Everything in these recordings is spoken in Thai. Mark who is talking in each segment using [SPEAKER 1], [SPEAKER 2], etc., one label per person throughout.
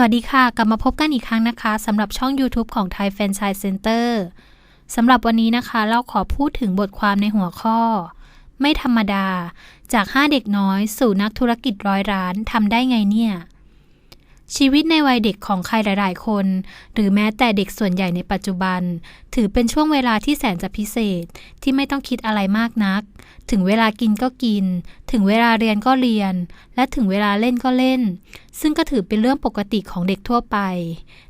[SPEAKER 1] วัสดีค่ะ กลับมาพบกันอีกครั้งนะคะสำหรับช่อง YouTube ของ Thai Franchise Center สำหรับวันนี้นะคะ เราขอพูดถึงบทความในหัวข้อ ไม่ธรรมดา จาก 5 เด็กน้อยสู่นักธุรกิจร้อยร้านทำได้ไงเนี่ย ชีวิตในวัยเด็กของใครหลาย ๆ คน หรือแม้แต่เด็กส่วนใหญ่ในปัจจุบัน ถือเป็นช่วงเวลาที่แสนจะพิเศษที่ไม่ต้องคิดอะไรมากนัก ถึงเวลากินก็กิน ถึงเวลาเรียนก็เรียน และถึงเวลาเล่นก็เล่น ซึ่งก็ถือเป็นเรื่องปกติของเด็กทั่วไป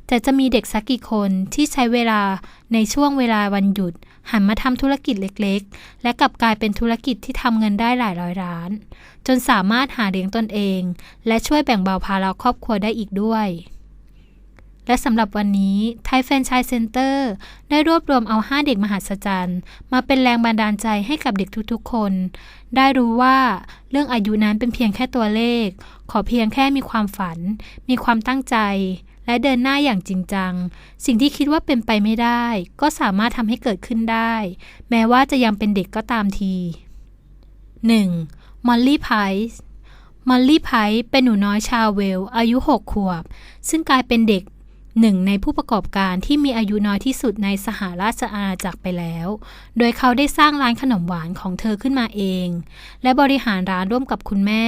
[SPEAKER 1] แต่จะมีเด็กสักกี่คนที่ใช้เวลาในช่วงเวลาวันหยุด หันมาทำธุรกิจเล็กๆ และกลับกลายเป็นธุรกิจที่ทำเงินได้หลายร้อยล้าน จนสามารถหาเลี้ยงตนเอง และช่วยแบ่งเบาภาระครอบครัวได้อีกด้วยและสำหรับวันนี้ Thai Franchise Center ได้รวบรวมเอา 5 เด็กมหัศจรรย์ มาเป็นแรงบันดาลใจให้กับเด็กทุกๆคน ได้รู้ว่าเรื่องอายุนั้นเป็นเพียงแค่ตัวเลข ขอเพียงแค่มีความฝัน มีความตั้งใจ และเดินหน้าอย่างจริงจัง สิ่งที่คิดว่าเป็นไปไม่ได้ ก็สามารถทำให้เกิดขึ้นได้ แม้ว่าจะยังเป็นเด็กก็ตามที 1. มอลลี่ไพส์มอลลี่ไพส์เป็นหนูน้อยชาวเวลส์อายุ 6 ขวบ ซึ่งกลายเป็นเด็กหนึ่งในผู้ประกอบการที่มีอายุน้อยที่สุดในสหราชอาณาจักรไปแล้ว โดยเขาได้สร้างร้านขนมหวานของเธอขึ้นมาเอง และบริหารร้านร่วมกับคุณแม่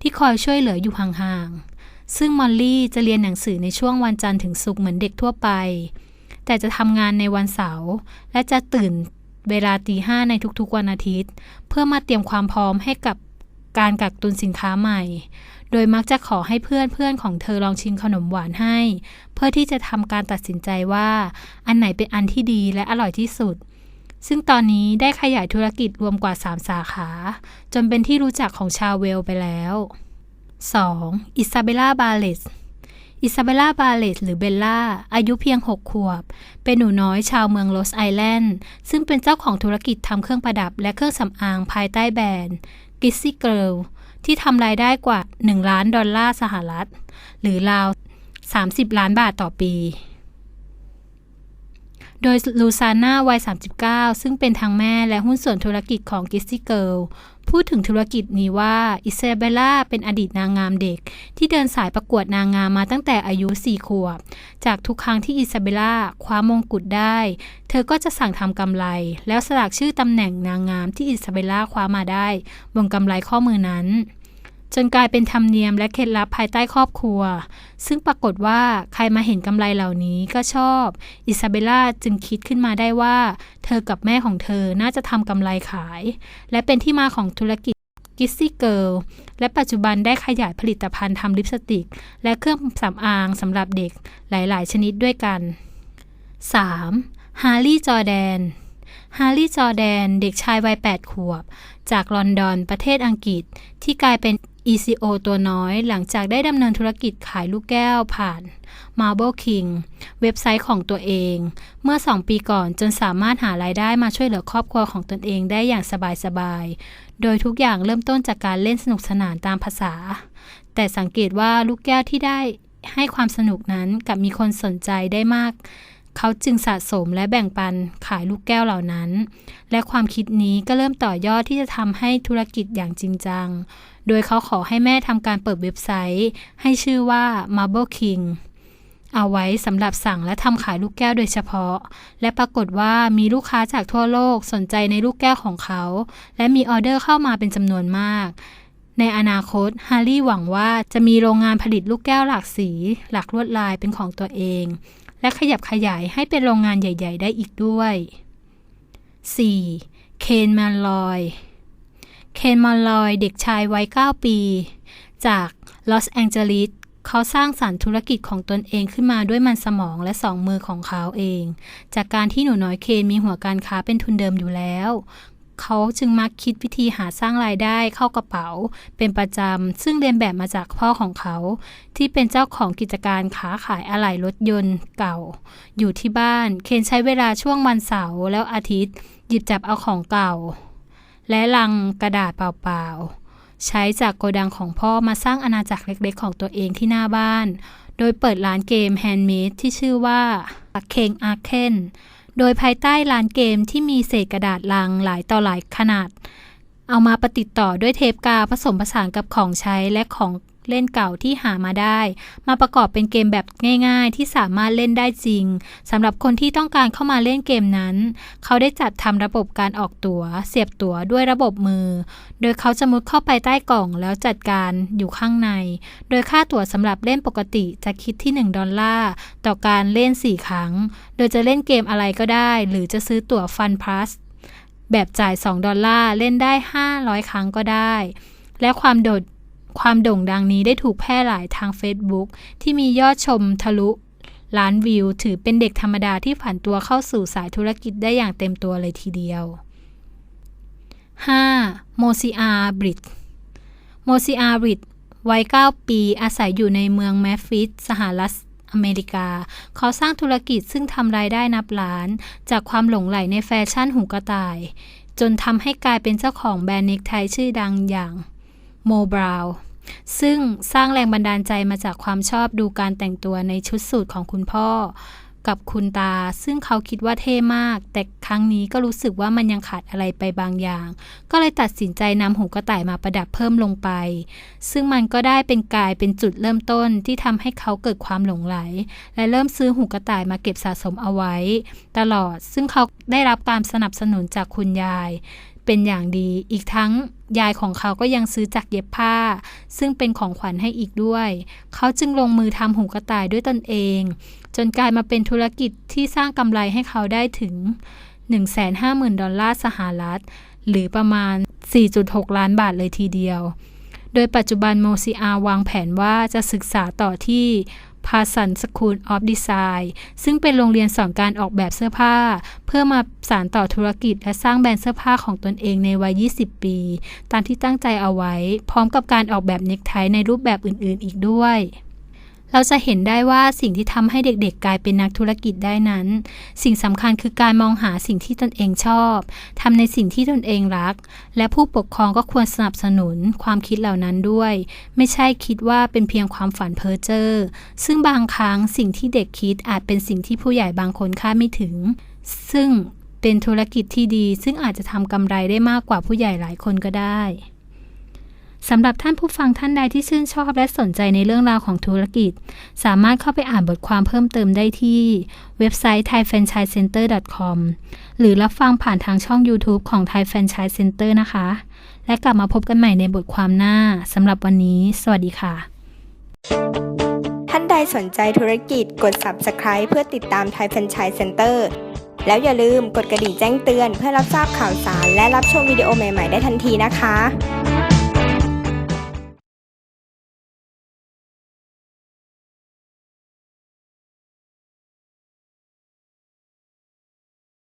[SPEAKER 1] ที่คอยช่วยเหลืออยู่ห่างๆ ซึ่งมอลลี่จะเรียนหนังสือในช่วงวันจันทร์ถึงศุกร์เหมือนเด็กทั่วไป แต่จะทำงานในวันเสาร์และจะตื่นเวลาตีห้าในทุกๆวันอาทิตย์ เพื่อมาเตรียมความพร้อมให้กับการกักตุนสินค้าใหม่ โดยมักจะขอให้เพื่อนเพื่อนของเธอลองชิมขนมหวานให้ เพื่อที่จะทำการตัดสินใจว่า อันไหนเป็นอันที่ดีและอร่อยที่สุด ซึ่งตอนนี้ได้ขยายธุรกิจรวมกว่า 3 สาขา จนเป็นที่รู้จักของชาวเวลไปแล้ว 2. อิซาเบล่าบาเลสอิซาเบล่าบาเลสหรือเบลล่า อายุเพียง 6 ขวบ เป็นหนูน้อยชาวเมืองโรสไอแลนด์ ซึ่งเป็นเจ้าของธุรกิจทำเครื่องประดับและเครื่องสำอางภายใต้แบรนด์กิซซี่เกิลที่ทำรายได้กว่า 1 ล้านดอลลาร์สหรัฐ หรือราว 30 ล้านบาทต่อปี โดยลูซาน่าวัย 39 ซึ่งเป็นทั้งแม่และหุ้นส่วนธุรกิจของ g i s s y Girl พูดถึงธุรกิจนี้ว่าอิซาเบล่าเป็นอดีตนางงามเด็ก ที่เดินสายประกวดนางงามมาตั้งแต่อายุ 4 ขวบ จากทุกครั้งที่อิซาเบล่าคว้ามงกุฎได้ เธอก็จะสั่งทำกำไร แล้วสลักชื่อตำแหน่งนางงามที่อิซาเบล่าคว้ามาได้ บนกำไรข้อมือนั้น จนกลายเป็นธรรมเนียมและเคล็ดลับภายใต้ครอบครัว ซึ่งปรากฏว่าใครมาเห็นกำไรเหล่านี้ก็ชอบ อิซาเบล่าจึงคิดขึ้นมาได้ว่า เธอกับแม่ของเธอน่าจะทำกำไรขาย และเป็นที่มาของธุรกิจกิซซี่เกิลและปัจจุบันได้ขยายผลิตภัณฑ์ทำลิปสติก และเครื่องสำอางสำหรับเด็กหลาย ๆ ชนิดด้วยกัน 3. ฮาร์ลี่จอแดนฮาร์ลี่จอแดน เด็กชายวัย 8 ขวบ จากลอนดอนประเทศอังกฤษที่กลายเป็น ECO ตัวน้อยหลังจากได้ดำเนินธุรกิจขายลูกแก้วผ่าน Marble King เว็บไซต์ของตัวเอง เมื่อ 2 ปีก่อนจนสามารถหารายได้มาช่วยเหลือครอบครัวของตนเองได้อย่างสบายๆ โดยทุกอย่างเริ่มต้นจากการเล่นสนุกสนานตามภาษา แต่สังเกตว่าลูกแก้วที่ได้ให้ความสนุกนั้นกับมีคนสนใจได้มาก เขาจึงสะสมและแบ่งปันขายลูกแก้วเหล่านั้น และความคิดนี้ก็เริ่มต่อยอดที่จะทำให้ธุรกิจอย่างจริงจัง โดยเขาขอให้แม่ทำการเปิดเว็บไซต์ ให้ชื่อว่า Marble King เอาไว้สำหรับสั่งและทำขายลูกแก้วโดยเฉพาะ และปรากฏว่ามีลูกค้าจากทั่วโลกสนใจในลูกแก้วของเขา และมีออเดอร์เข้ามาเป็นจำนวนมาก ในอนาคตฮาร์รี่หวังว่าจะมีโรงงานผลิตลูกแก้วหลากสี หลากลวดลายเป็นของตัวเอง และขยับขยายให้เป็นโรงงานใหญ่ ๆ ได้อีกด้วย 4. เคนมนลอย เคนมอนลอยเด็กชายวัย 9 ปี จากลอสแองเจลิสเขาสร้างสรรค์ธุรกิจของตนเองขึ้นมาด้วยมันสมองและสองมือของเขาเอง จากการที่หนูน้อยเคนมีหัวการค้าเป็นทุนเดิมอยู่แล้ว เขาจึงมักคิดวิธีหาสร้างรายได้เข้ากระเป๋า เป็นประจำ ซึ่งเรียนแบบมาจากพ่อของเขา ที่เป็นเจ้าของกิจการค้าขายอะไหล่รถยนต์เก่า อยู่ที่บ้าน เคนใช้เวลาช่วงวันเสาร์แล้วอาทิตย์ หยิบจับเอาของเก่า และลังกระดาษเปล่าๆ ใช้จากโกดังของพ่อมาสร้างอาณาจักรเล็กๆ ของตัวเองที่หน้าบ้าน โดยเปิดร้านเกมแฮนด์เมดที่ชื่อว่าเคงอาร์เคน โดยภายใต้ลานเกมที่มีเศษกระดาษลังหลายต่อหลายขนาด เอามาประติดต่อด้วยเทปกาวผสมผสานกับของใช้และของ เล่นเก่าที่หามาได้ มาประกอบเป็นเกมแบบง่ายๆ ที่สามารถเล่นได้จริงสำหรับคนที่ต้องการเข้ามาเล่นเกมนั้น เขาได้จัดทำระบบการออกตัว๋ว เสียบตั๋วด้วยระบบมือ โดยเขาจะมุดเข้าไปใต้กล่องแล้วจัดการอยู่ข้างใน โดยค่าตั๋วสำหรับเล่นปกติจะคิดที่ 1 ดอลลาร์ต่อการเล่น 4 ครั้ง โดยจะเล่นเกมอะไรก็ได้ หรือจะซื้อตั๋วฟันพลัสแบบจ่าย 2 ดอลลาร์เล่นได้ 500 ครั้งก็ได้และความโดด ความโด่งดังนี้ได้ถูกแพร่หลายทาง Facebook ที่มียอดชมทะลุล้านวิว ถือเป็นเด็กธรรมดาที่ผันตัวเข้าสู่สายธุรกิจได้อย่างเต็มตัวเลยทีเดียว 5. โมซิอาบริดโมซิอาบริดวัย 9 ปีอาศัยอยู่ในเมืองแมฟฟิสสหรัฐอเมริกา เขาสร้างธุรกิจซึ่งทำรายได้นับล้าน จากความหลงใหลในแฟชั่นหูกระต่าย จนทำให้กลายเป็นเจ้าของแบรนด์เน็กไทชื่อดังอย่าง โมบราวซึ่งสร้างแรงบันดาลใจมาจากความชอบดูการแต่งตัวในชุดสูทของคุณพ่อ กับคุณตา ซึ่งเขาคิดว่าเท่มาก แต่ครั้งนี้ก็รู้สึกว่ามันยังขาดอะไรไปบางอย่าง ก็เลยตัดสินใจนำหูกระต่ายมาประดับเพิ่มลงไป ซึ่งมันก็ได้เป็นกายเป็นจุดเริ่มต้นที่ทำให้เขาเกิดความหลงไหล และเริ่มซื้อหูกระต่ายมาเก็บสะสมเอาไว้ ตลอดซึ่งเขาได้รับการสนับสนุนจากคุณยาย เป็นอย่างดี อีกทั้งยายของเขาก็ยังซื้อจากเย็บผ้า ซึ่งเป็นของขวัญให้อีกด้วย เขาจึงลงมือทำหูกระต่ายด้วยตนเอง จนกลายมาเป็นธุรกิจที่สร้างกำไรให้เขาได้ถึง 150,000 ดอลลาร์สหรัฐ หรือประมาณ 4.6 ล้านบาทเลยทีเดียว โดยปัจจุบันโมซิอาวางแผนว่าจะศึกษาต่อที่ พาสันสคูลออฟดีไซน์ซึ่งเป็นโรงเรียนสอนการออกแบบเสื้อผ้า เพื่อมาสานต่อธุรกิจและสร้างแบรนด์เสื้อผ้าของตนเองในวัย 20 ปี ตามที่ตั้งใจเอาไว้ พร้อมกับการออกแบบเน็กไทในรูปแบบอื่น ๆ อีกด้วย เราจะเห็นได้ว่าสิ่งที่ทำให้เด็กๆ กลายเป็นนักธุรกิจได้นั้น สิ่งสำคัญคือการมองหาสิ่งที่ตนเองชอบทำในสิ่งที่ตนเองรัก และผู้ปกครองก็ควรสนับสนุนความคิดเหล่านั้นด้วย ไม่ใช่คิดว่าเป็นเพียงความฝันเพ้อเจ้อซึ่งบางครั้งสิ่งที่เด็กคิดอาจเป็นสิ่งที่ผู้ใหญ่บางคนคาดไม่ถึง ซึ่งเป็นธุรกิจที่ดี ซึ่งอาจจะทำกำไรได้มากกว่าผู้ใหญ่หลายคนก็ได้ สำหรับท่านผู้ฟังท่านใดที่ชื่นชอบและสนใจในเรื่องราวของธุรกิจ สามารถเข้าไปอ่านบทความเพิ่มเติมได้ที่เว็บไซต์ thaifranchisecenter.com หรือรับฟังผ่านทางช่อง YouTube ของ Thai Franchise Center นะคะ และกลับมาพบกันใหม่ในบทความหน้าสำหรับวันนี้ สวัสดีค่ะ
[SPEAKER 2] ท่านใดสนใจธุรกิจกด Subscribe เพื่อติดตาม Thai Franchise Center แล้วอย่าลืมกดกระดิ่งแจ้งเตือนเพื่อรับทราบข่าวสาร และรับชมวิดีโอใหม่ ๆ ได้ทันทีนะคะ